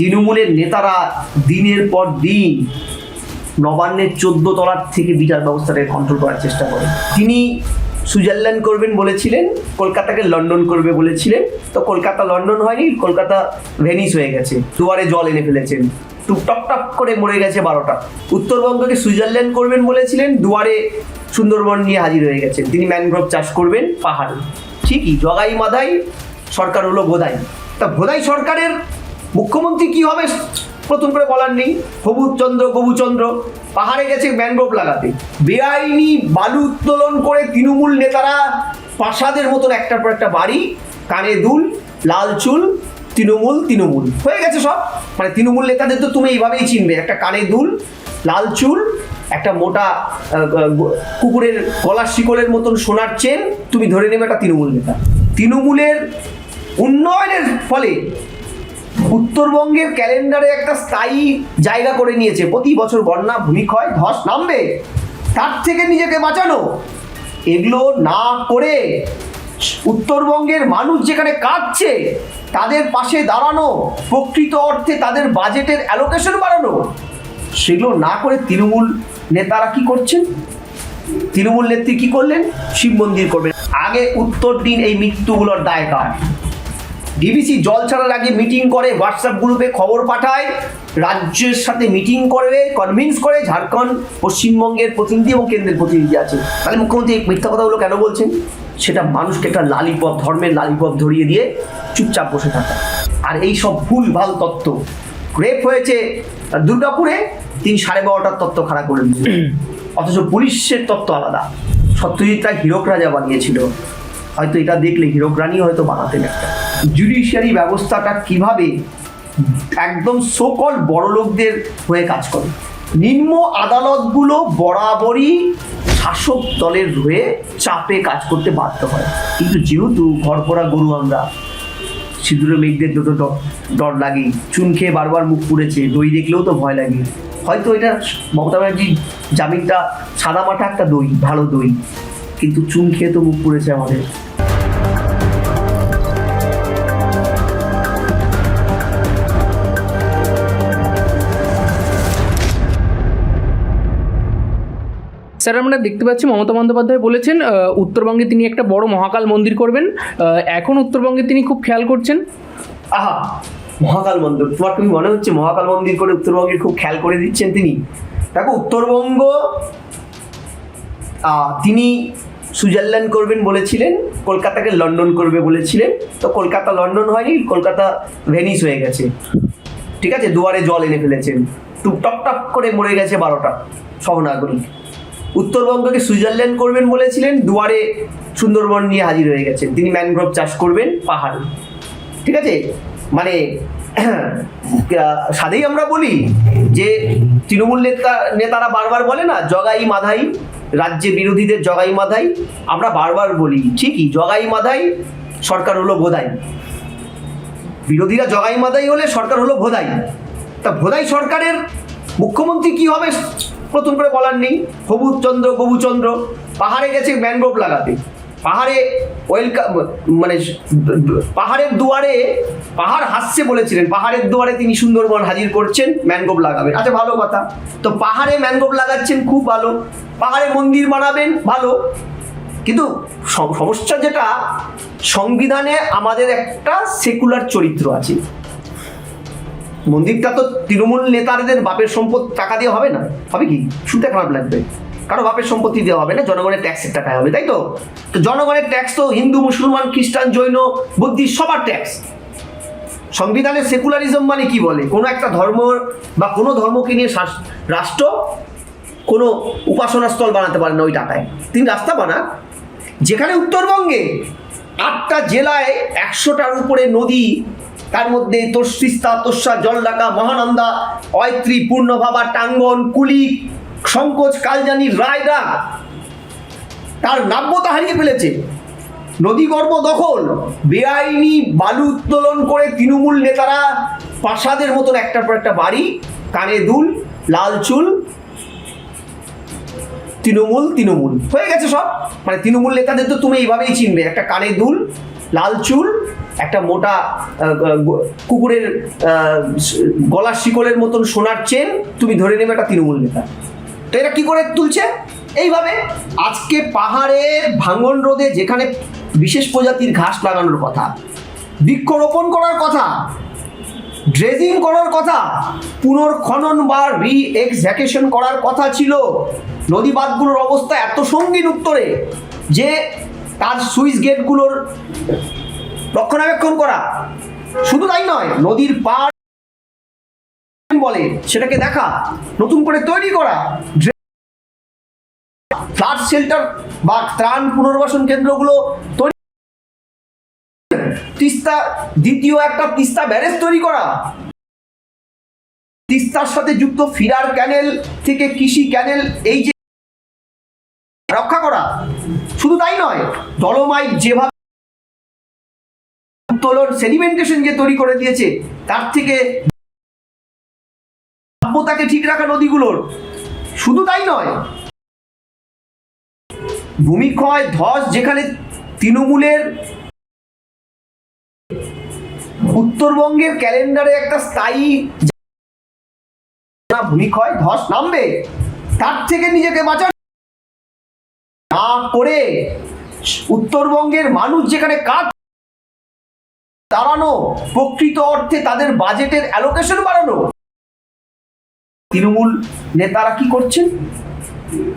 তৃণমূলের নেতারা দিনের পর দিন নবান্নের চোদ্দ তলার থেকে বিচার ব্যবস্থাটাকে কন্ট্রোল করার চেষ্টা করে। তিনি সুইজারল্যান্ড করবেন বলেছিলেন, কলকাতাকে লন্ডন করবে বলেছিলেন। তো কলকাতা লন্ডন হয়নি, কলকাতা ভেনিস হয়ে গেছে, দুয়ারে জল এনে ফেলেছেন। টুক টক টক করে মরে গেছে বারোটা। উত্তরবঙ্গকে সুইজারল্যান্ড করবেন বলেছিলেন, দুয়ারে সুন্দরবন নিয়ে হাজির হয়ে গেছেন। তিনি ম্যানগ্রোভ চাষ করবেন পাহাড়ে। ঠিকই, জগাই মাদাই সরকার হলো বোধাই তা বোধাই সরকারের মুখ্যমন্ত্রী কি হবে? প্রথম করে বলার নেই। হবুচন্দ্র গবুচন্দ্র পাহাড়ে গেছে ম্যানগ্রোভ লাগাতে। বেআইনি বালু উত্তোলন করে তৃণমূল নেতারা প্রাসাদের মতন একটার পর একটা বাড়ি, কানে দুল, লাল চুল, তৃণমূল তৃণমূল। হয়ে গেছে সব। মানে তৃণমূল নেতাদের তো তুমি এইভাবেই চিনবে। একটা কানে দুল, লাল চুল, একটা মোটা কুকুরের গলার শিকলের মতন সোনার চেন, তুমি ধরে নেবে একটা তৃণমূল নেতা। তৃণমূলের উন্নয়নের ফলে উত্তরবঙ্গের ক্যালেন্ডারে একটা স্থায়ী জায়গা করে নিয়েছে। প্রতি বছর বন্যা, ভূমিক্ষয়, ধস নামবে। তার থেকে নিজেকে বাঁচানো। এগুলো না করে উত্তরবঙ্গের মানুষ যেখানে কাঁদছে, তাদের পাশে দাঁড়ানো, প্রকৃত অর্থে তাদের বাজেটের অ্যালোকেশন বাড়ানো, সেগুলো না করে তৃণমূল নেতারা কি করছেন? তৃণমূল নেত্রী কি করলেন? শিব মন্দির করবেন। আগে উত্তর দিন এই মৃত্যুগুলোর দায় কার? ডিবিসি জল ছাড়ার আগে মিটিং করে হোয়াটসঅ্যাপ গ্রুপে খবর পাঠায়, রাজ্যের সাথে মিটিং করবে কনভিন্স করে, ঝাড়খণ্ড, পশ্চিমবঙ্গের প্রতিনিধি এবং কেন্দ্রের প্রতিনিধি আছে। তাহলে মুখ্যমন্ত্রী এই মিথ্যা কথাগুলো কেন বলছেন? সেটা মানুষকে একটা লালিপপ, ধর্মের লালিপপ ধরিয়ে দিয়ে চুপচাপ বসে থাকা। আর এই সব ভুল ভালো তত্ত্ব রেপ হয়েছে দুর্গাপুরে, তিনি সাড়ে বারোটার তত্ত্ব খাড়া করে দিয়েছেন অথচ পুলিশের তত্ত্ব আলাদা। সত্যজিৎ হীরক রাজা বানিয়েছিল। হয়তো এটা দেখলে হীরক রানী হয়তো বানাতেন একটা। জুডিশিয়ারি ব্যবস্থাটা কীভাবে একদম সকল বড় লোকদের হয়ে কাজ করে? নিম্ন আদালতগুলো বরাবরই শাসক দলের হয়ে চাপে কাজ করতে বাধ্য হয়। কিন্তু যেহেতু ঘরপড়া গরু আমরা, সিঁদুরে মেঘদের দুটো ডর লাগে, চুন খেয়ে বারবার মুখ পুড়েছে, দই দেখলেও তো ভয় লাগে। হয়তো এটা মমতা ব্যানার্জির জামিনটা সাদা মাঠা একটা দই, ভালো দই, কিন্তু চুন খেয়ে তো মুখ পুড়েছে আমাদের। স্যার, আমরা দেখতে পাচ্ছি মমতা বন্দ্যোপাধ্যায় বলেছেন উত্তরবঙ্গে তিনি একটা বড় মহাকাল মন্দির করবেন। এখন উত্তরবঙ্গে তিনি খুব খেয়াল করছেন। আহা, মহাকাল মন্দির, তোমার কি মনে হচ্ছে মহাকাল মন্দির করে উত্তরবঙ্গের খুব খেয়াল করে দিচ্ছেন তিনি? দেখো, উত্তরবঙ্গ তিনি সুইজারল্যান্ড করবেন বলেছিলেন, কলকাতাকে লন্ডন করবে বলেছিলেন। তো কলকাতা লন্ডন হয়নি, কলকাতা ভেনিস হয়ে গেছে। ঠিক আছে, দুয়ারে জল এনে ফেলেছেন। টুক টক টক করে মরে গেছে বারোটা সহনাগরিক উত্তরবঙ্গকে সুইজারল্যান্ড করবেন বলেছিলেন, দুয়ারে সুন্দরবন নিয়ে হাজির হয়ে গেছেন। তিনি ম্যানগ্রোভ চাষ করবেন পাহাড়। ঠিক আছে? মানে সাধেই আমরা বলি যে, তৃণমূল নেতা, নেতারা বারবার বলে না, জগাই মাধাই, রাজ্যে বিরোধীদের জগাই মাধাই। আমরা বারবার বলি, ঠিকই, জগাই মাধাই, সরকার হলো বোধাই বিরোধীরা জগাই মাদাই হলে সরকার হলো ভোদাই। তা ভোদাই সরকারের মুখ্যমন্ত্রী কি হবে? প্রথম করে বলার নেই। হবুচন্দ্র গবুচন্দ্র, পাহাড়ে গেছে ম্যানগ্রোভ লাগাতে। পাহাড়ে ওয়েলকাম মানে পাহাড়ের দুয়ারে পাহাড় হাসছে বলেছিলেন। পাহাড়ের দুয়ারে তিনি সুন্দরবন হাজির করছেন ম্যানগ্রোভ লাগাবেন। আচ্ছা ভালো কথা। তো পাহাড়ে ম্যানগ্রোভ লাগাচ্ছেন, খুব ভালো। পাহাড়ে মন্দির বানাবেন, ভালো। কিন্তু সমস্যা যেটা, সংবিধানে আমাদের একটা সেকুলার চরিত্র আছে। মন্দিরটা তো তৃণমূল নেতাদের বাপের সম্পদ টাকা দিয়ে হবে না। হবে কি? শুনতে খারাপ লাগবে। কারও বাপের সম্পত্তি দেওয়া হবে না, জনগণের ট্যাক্সের টাকায় হবে, তাই তো? তো জনগণের ট্যাক্স তো হিন্দু, মুসলমান, খ্রিস্টান, জৈন বুদ্ধিস্ট সবার ট্যাক্স সংবিধানের সেকুলারিজম মানে কি বলে? কোনো একটা ধর্ম বা কোনো ধর্মকে নিয়ে রাষ্ট্র কোনো উপাসনা স্থল বানাতে পারে না ওই টাকায়। তিনি রাস্তা বানাক। যেখানে উত্তরবঙ্গে আটটা জেলায় একশোটার উপরে নদী তার মধ্যে তস্তিস্তা তোষা জলডাকা, মহানন্দা, অয়ত্রী, পূর্ণভাবা, টাঙ্গন, কুলিক সংকোচ কালজানি রায়রা তার নাব্যতা হারিয়ে ফেলেছে। নদীগর্ভ দখল, বেআইনি বালু উত্তোলন করে তৃণমূল নেতারা প্রাসাদের মতন একটার পর একটা বাড়ি, কানে দুল, লাল চুল, তৃণমূল তৃণমূল। হয়ে গেছে সব। মানে তৃণমূল নেতাদের তো তুমি এইভাবেই চিনবে। একটা কানে দুল, লাল চুল একটা মোটা কুকুরের গলার শিকলের মতন সোনার চেন তুমি ধরে নেবে একটা তৃণমূল নেতা। তো এটা কি করে তুলছে? এইভাবে আজকে পাহাড়ের ভাঙন রোদে যেখানে বিশেষ প্রজাতির ঘাস লাগানোর কথা, বৃক্ষরোপণ করার কথা, ড্রেজিং করার কথা, পুনর্খনন বা রি এক্সাকেশন করার কথা ছিল নদী বাঁধগুলোর অবস্থা এত সঙ্গীন উত্তরে যে তার সুইচ গেটগুলোর রক্ষণাবেক্ষণ করা। শুধু তাই নয়, নদীর পাড় বলে সেটাকে দেখা, নতুন করে তৈরি করা, ফ্লাড শেল্টার বা ত্রাণ পুনর্বাসন কেন্দ্রগুলো তৈরি তিস্তা দ্বিতীয় একটা তিস্তা ব্যারেজ তৈরি করা। তিস্তার সাথে যুক্ত ফিরার ক্যানেল থেকে কৃষি ক্যানেল, এই যে রক্ষা করা। শুধু তাই নয় ডলোমাইট যেভাবে উত্তোলন সেডিমেন্টেশন যে তৈরি করে দিয়েছে, তার থেকে সভ্যতাকে ঠিক রাখা নদীগুলোর। শুধু তাই নয়, ভূমিক্ষয়, ধস, যেখানে তৃণমূলের উত্তরবঙ্গের ক্যালেন্ডারে একটা স্থায়ী ভূমিক্ষয়, ধস নামবে। তার থেকে নিজেকে বাঁচান। না করে উত্তরবঙ্গের মানুষ যেখানে কাজ দাঁড়ানো প্রকৃত অর্থে তাদের বাজেটের অ্যালোকেশন বাড়ানো। তৃণমূল নেতারা কি করছেন?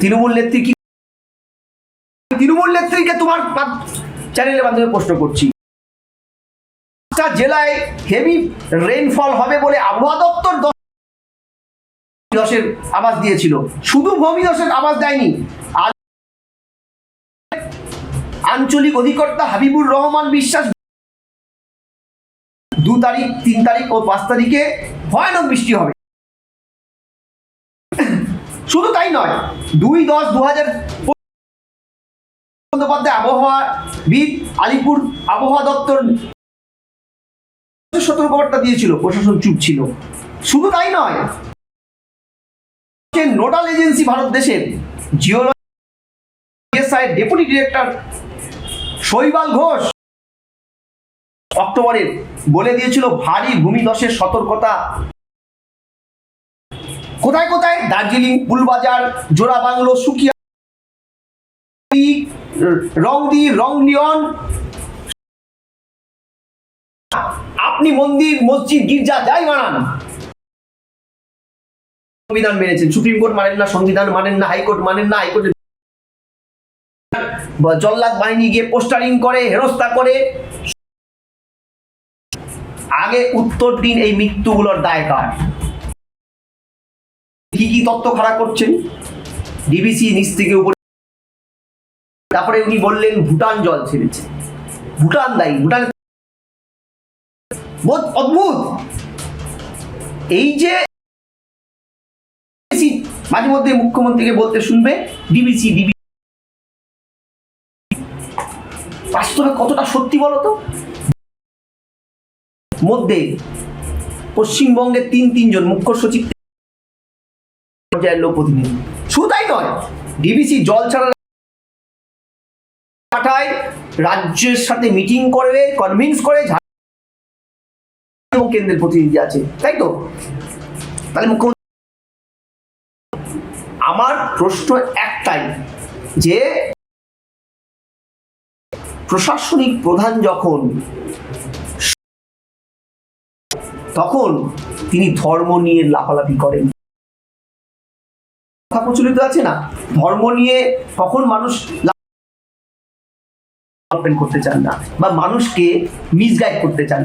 তৃণমূল নেত্রী কি তৃণমূল নেত্রীকে তোমার চ্যানেলের মাধ্যমে প্রশ্ন করছি। জেলায় হেভি রেইনফল হবে বলে আবহাওয়া দপ্তর দশ- দশের আবাস দিয়েছিল। শুধু ভূমি দশের আবাস দেয়নি। আঞ্চলিক অধিকর্তা হাবিবুর রহমান বিশ্বাস দু তারিখ, তিন তারিখ ও পাঁচ তারিখে ভয়ানক বৃষ্টি হবে। শুধু তাই নয়, দুই দশ দু হাজার বন্দ্যোপাধ্যায় আবহাওয়াবিদ আলিপুর আবহাওয়া দপ্তর সতর্কবার্তা দিয়েছিল, প্রশাসন চুপ ছিল। শুধু তাই নয় নোডাল এজেন্সি ভারত দেশের, জিওলজি ডেপুটি ডিরেক্টর শৈবাল ঘোষ অক্টোবরে বলে দিয়েছিল ভারী ভূমিধসের সতর্কতা। কোথায় কোথায়? দার্জিলিং, ফুলবাজার জোড়া বাংলো সুকিয়া রংদি রংলিয়ন আপনি মন্দির, মসজিদ, গির্জা যাই বানান। সংবিধান মেনেছেন, সুপ্রিম কোর্ট মানেন না, সংবিধান মানেন না, হাইকোর্ট মানেন না, হাইকোর্টে জল্লাদ বাহিনী গিয়ে পোস্টারিং করে হেরস্তা করে আগে উত্তর দিন এই মৃত্যুগুলোর দায় কার? কি কি তত্ত্ব খাড়া করছেন? ডিবিসি নিচ থেকে উপরে তারপরে উনি বললেন ভুটান জল ছেড়েছে। ভুটান দায়ী, ভুটান বহুত অদ্ভুত! এই যে মাঝে মধ্যে মুখ্যমন্ত্রীকে বলতে শুনবে ডিবিসি ডিবি বাস্তবে কতটা সত্যি বলতো? মধ্যে পশ্চিমবঙ্গের তিন তিনজন মুখ্য সচিব পর্যায়ের লোক প্রতিনিধি। শুধু তাই নয় ডিবিসি জল ছাড়া পাঠায়, রাজ্যের সাথে মিটিং করবে কনভিন্স করে কেন্দ্রের প্রতিনিধি আছে। তাই তো? তাহলে আমার প্রশ্ন একটাই, যে প্রশাসনিক প্রধান যখন তখন তিনি ধর্ম নিয়ে লাফালাফি করেন। কথা প্রচলিত আছে না? ধর্ম নিয়ে তখন মানুষ করতে চান না বা মানুষকে মিসগাইড করতে চান।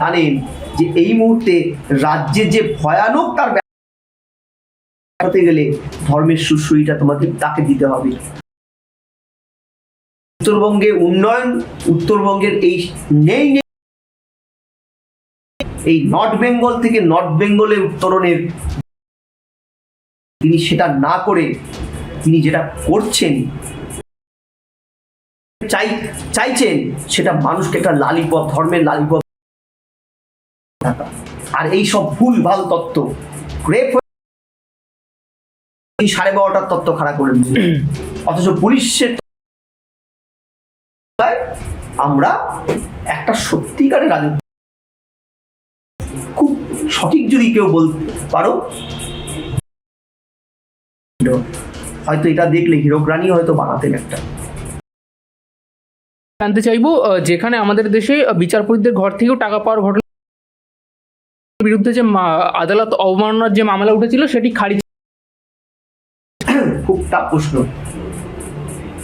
জানেন যে এই মুহূর্তে রাজ্যে যে ভয়ানক তার হতে গেলে ধর্মের সুশ্রয়টা তোমাকে তাকে দিতে হবে। উত্তরবঙ্গে উন্নয়ন, উত্তরবঙ্গের এই নেই নেই এই নর্থ বেঙ্গল থেকে নর্থ বেঙ্গলে উত্তরণের তিনি সেটা না করে তিনি যেটা করছেন, চাই, চাইছেন, সেটা মানুষকে একটা লালিপপ, ধর্মের লালিপপ। আর এই সব ভুল ভালো তত্ত্ব রেপ সাড়ে বারোটার তত্ত্ব খাড়া করে অথচ পুলিশের আমরা একটা সত্যিকারের রাজত্ব সঠিক যদি কেউ বলতে পারো। হয়তো এটা দেখলে হিরক রানী হয়তো বানাতেন একটা। জানতে চাইব যেখানে আমাদের দেশে বিচারপতিদের ঘর থেকেও টাকা পাওয়ার ঘটনা বিরুদ্ধে যে আদালত অবমাননার যে মামলা উঠেছিল সেটি খারিজ খুব টাফ প্রশ্ন।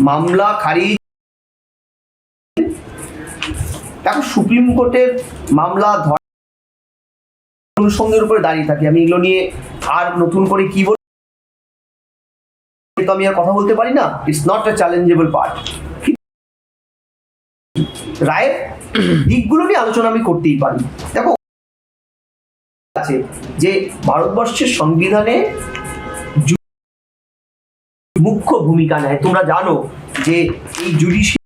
মামলা খারিজ দেখো সুপ্রিম কোর্টের মামলা ধর অনুষঙ্গের উপরে দাঁড়িয়ে থাকি। আমি এগুলো নিয়ে আর নতুন করে কি বল তো আমি আর কথা বলতে পারি না। It's not a challengeable part রায়ের দিকগুলো নিয়ে আলোচনা আমি করতেই পারি। দেখো, আছে যে ভারতবর্ষের সংবিধানে মুখ্য ভূমিকা নেয়। তোমরা জানো যে এই জুডিশিয়াল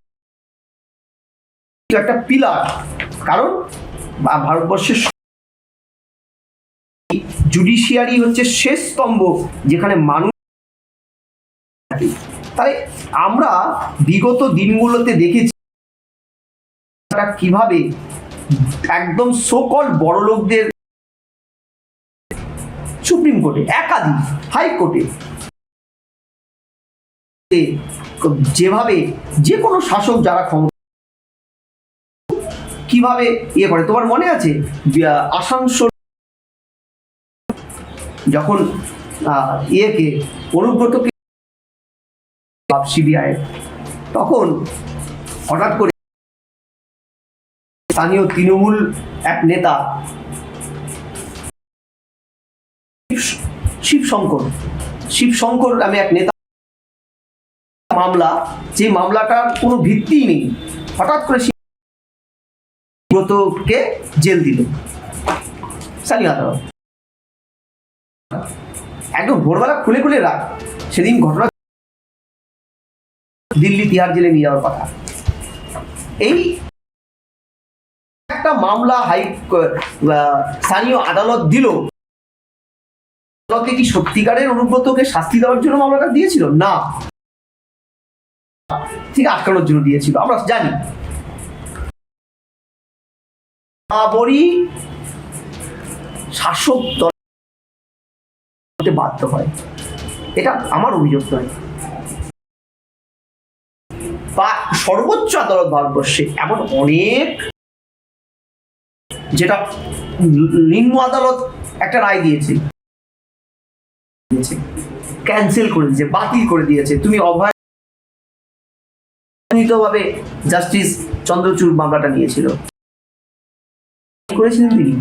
একটা পিলার কারণ, ভারতবর্ষের জুডিশিয়ারি হচ্ছে শেষ স্তম্ভ, যেখানে মানুষ। তাই আমরা বিগত দিনগুলোতে দেখেছি তারা কীভাবে একদম সকল বড় লোকদের সুপ্রিম কোর্টে, একাধিক হাইকোর্টে যেভাবে যে কোনো শাসক যারা ক্ষমতা কীভাবে ইয়ে করে তোমার মনে আছে আসানসোল যখন ইয়েকে অনুব্রতকে সিবিআই তখন হঠাৎ করে স্থানীয় তৃণমূল এক নেতা শিবশঙ্কর শিবশঙ্কর নামে এক নেতা মামলা, যে মামলাটার কোনো ভিত্তিই নেই। হঠাৎ করে ব্রতকে জেল দিল। স্থানীয় আদালত। একদম ভোরবেলা খুলে খুলে রাখ সেদিন ঘটনা দিল্লি তিহার জেলে নিয়ে যাওয়ার কথা। এই একটা মামলা হাই স্থানীয় আদালত দিল। আদালতে কি সত্যিকারের অনুব্রতকে শাস্তি দেওয়ার জন্য মামলাটা দিয়েছিল? না। ঠিক আটকানোর জন্য দিয়েছিল, আমরা জানি। শাসক দল হতে বাধ্য হয়। এটা আমার অভিযোগ নয়। বা সর্বোচ্চ আদালত ভারতবর্ষে এমন অনেক যেটা নিম্ন আদালত একটা রায় দিয়েছে। ক্যান্সেল করে দিয়েছে, বাতিল করে দিয়েছে। তুমি অভয় ভাবে জাস্টিস চন্দ্রচূড় মামলাটা নিয়েছিল। করেছিলেন তিনি।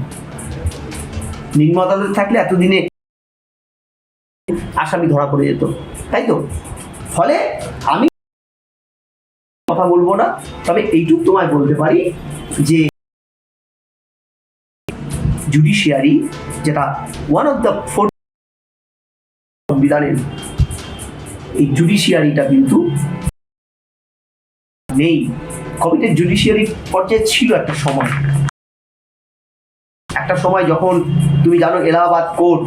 নিম্ন আদালতে থাকলে এতদিনে আসামি ধরা পড়ে যেত। তাই তো? ফলে আমি কথা বলব না, তবে এইটুকু তোমায় বলতে পারি যে জুডিশিয়ারি যেটা ওয়ান অফ দ্য ফোর সংবিধানের, এই জুডিশিয়ারিটা কিন্তু নেই। কমিটেড জুডিশিয়ারি পর্যায়ে ছিল একটা সময়। একটা সময় যখন তুমি জানো এলাহাবাদ কোর্ট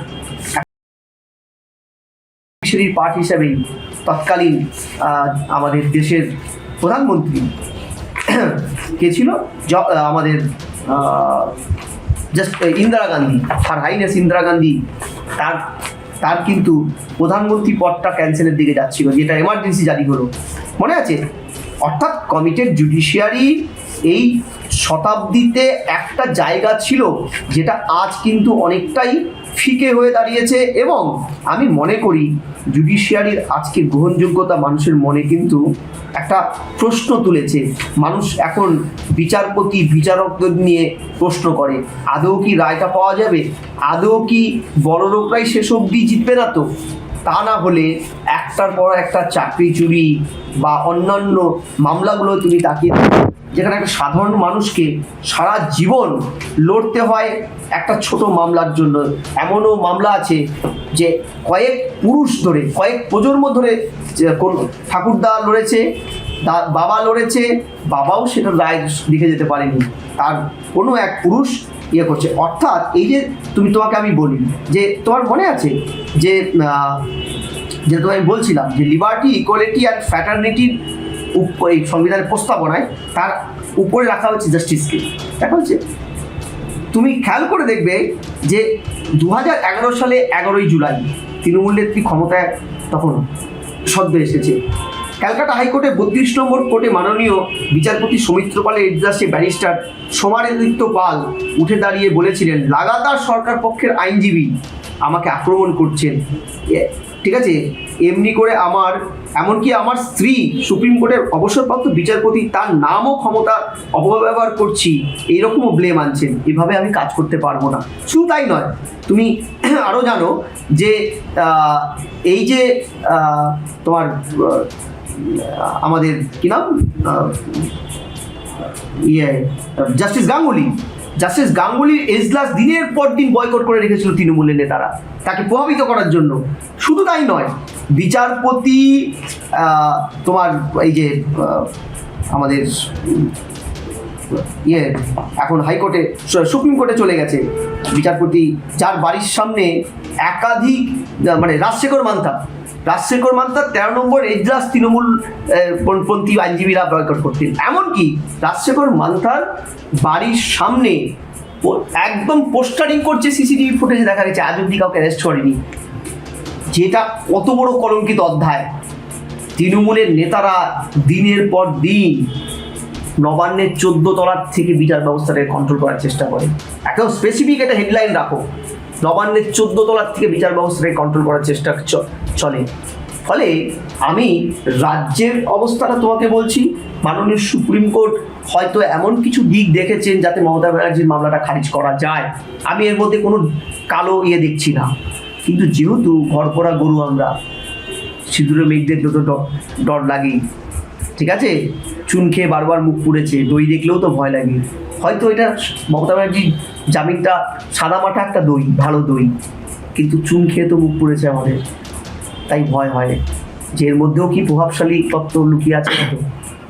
জুডিশিয়ারির পার্ট হিসাবেই তৎকালীন আমাদের দেশের প্রধানমন্ত্রী কে ছিল? আমাদের জাস্ট ইন্দিরা গান্ধী আর হাইনেস ইন্দিরা গান্ধী, তার তার কিন্তু প্রধানমন্ত্রী পদটা ক্যান্সেলের দিকে যাচ্ছিল, যেটা এমার্জেন্সি জারি হলো। মনে আছে? অর্থাৎ কমিটেড জুডিশিয়ারি এই শতাব্দীতে একটা জায়গা ছিল যেটা আজ কিন্তু অনেকটাই ফিকে হয়ে দাঁড়িয়েছে এবং আমি মনে করি জুডিশিয়ারির আজকের গ্রহণযোগ্যতা মানুষের মনে কিন্তু একটা প্রশ্ন তুলেছে। মানুষ এখন বিচারপতি, বিচারকদের নিয়ে প্রশ্ন করে, আদৌ কি রায়টা পাওয়া যাবে? আদৌ কি বড় লোকরাই শেষ অবধি জিতবে না তো? তা না হলে একটার পর একটা চাকরি চুরি বা অন্যান্য মামলাগুলো তুমি তাকিয়ে যেখানে একটা সাধারণ মানুষকে সারা জীবন লড়তে হয় একটা ছোট মামলার জন্য। এমনও মামলা আছে যে কয়েক পুরুষ ধরে, কয়েক প্রজন্ম ধরে কোন ঠাকুরদা লড়েছে বাবা লড়েছে, বাবাও সেটা রায় লিখে যেতে পারেনি। তার কোনো এক পুরুষ ইয়ে করছে। অর্থাৎ এই যে তুমি তোমাকে আমি বলি, যে তোমার মনে আছে যে যেটা আমি বলছিলাম যে লিবার্টি ইকুয়ালিটি অ্যান্ড ফ্যাটার্নিটির এই সংবিধানের প্রস্তাবনায় তার উপরে রাখা হচ্ছে জাস্টিসকে দেখা হচ্ছে, তুমি খেয়াল করে দেখবে যে দু হাজার এগারো সালে এগারোই জুলাই, তৃণমূল নেত্রী ক্ষমতায় তখন সদ্য এসেছে। ক্যালকাটা হাইকোর্টে বত্রিশ নম্বর কোর্টে মাননীয় বিচারপতি সৌমিত্র পালের এজলাসে ব্যারিস্টার সোমারাদিত্য পাল উঠে দাঁড়িয়ে বলেছিলেন, লাগাতার সরকার পক্ষের আইনজীবী আমাকে আক্রমণ করছেন। ঠিক আছে? এমনি করে আমার, এমনকি আমার স্ত্রী সুপ্রিম কোর্টের অবসরপ্রাপ্ত বিচারপতি, তার নামও ক্ষমতা অপব্যবহার করছি। এইরকমও ব্লেম আনছেন। এভাবে আমি কাজ করতে পারব না। শুধু তাই নয়, তুমি আরও জানো যে এই যে তোমার আমাদের কি নাম? ইয়ে জাস্টিস গাঙ্গুলি। জাস্টিস গাঙ্গুলির এজলাস দিনের পর দিন বয়কট করে রেখেছিল তৃণমূলের নেতারা। তাকে প্রভাবিত করার জন্য। শুধু তাই নয় বিচারপতি তোমার এই যে আমাদের ইয়ে এখন হাইকোর্টে সুপ্রিম কোর্টে চলে গেছে বিচারপতি, যার বাড়ির সামনে একাধিক মানে রাজশেখর মান্তা। রাজশেখর মান্তা তেরো নম্বর এজলাস তৃণমূল পন্থী আইনজীবীরা বয়কট করতেন। এমনকি রাজশেখর মান্তার বাড়ির সামনে একদম পোস্টারিং করছে সিসিটিভি ফুটেজে দেখা গেছে। আজ অব্দি কাউকে অ্যারেস্ট করেনি। যেটা কত বড় কলঙ্কিত অধ্যায়। তৃণমূলের নেতারা দিনের পর দিন নবান্নের চোদ্দ তলার থেকে বিচার ব্যবস্থাটাকে কন্ট্রোল করার চেষ্টা করে। একদম স্পেসিফিক একটা হেডলাইন রাখো। নবান্নের চোদ্দ তলার থেকে বিচার ব্যবস্থাটাকে কন্ট্রোল করার চেষ্টা চলে। ফলে আমি রাজ্যের অবস্থাটা তোমাকে বলছি, মাননীয় সুপ্রিম কোর্ট হয়তো এমন কিছু দিক দেখেছেন যাতে মমতা ব্যানার্জির মামলাটা খারিজ করা যায়। আমি এর মধ্যে কোনো কালো ইয়ে দেখছি না। কিন্তু যেহেতু ঘর করা গরু আমরা সিঁদুরে মেঘ দেখলে তো ডর লাগেই। ঠিক আছে? চুন খেয়ে বারবার মুখ পুড়েছে, দই দেখলেও তো ভয় লাগে। হয়তো এটা মমতা ব্যানার্জির জামিনটা সাদা মাঠা একটা দই, ভালো দই, কিন্তু চুন খেয়ে তো মুখ পুড়েছে আমাদের। তাই ভয় হয়। যে এর মধ্যেও কি প্রভাবশালী তত্ত্ব লুকিয়ে আছে?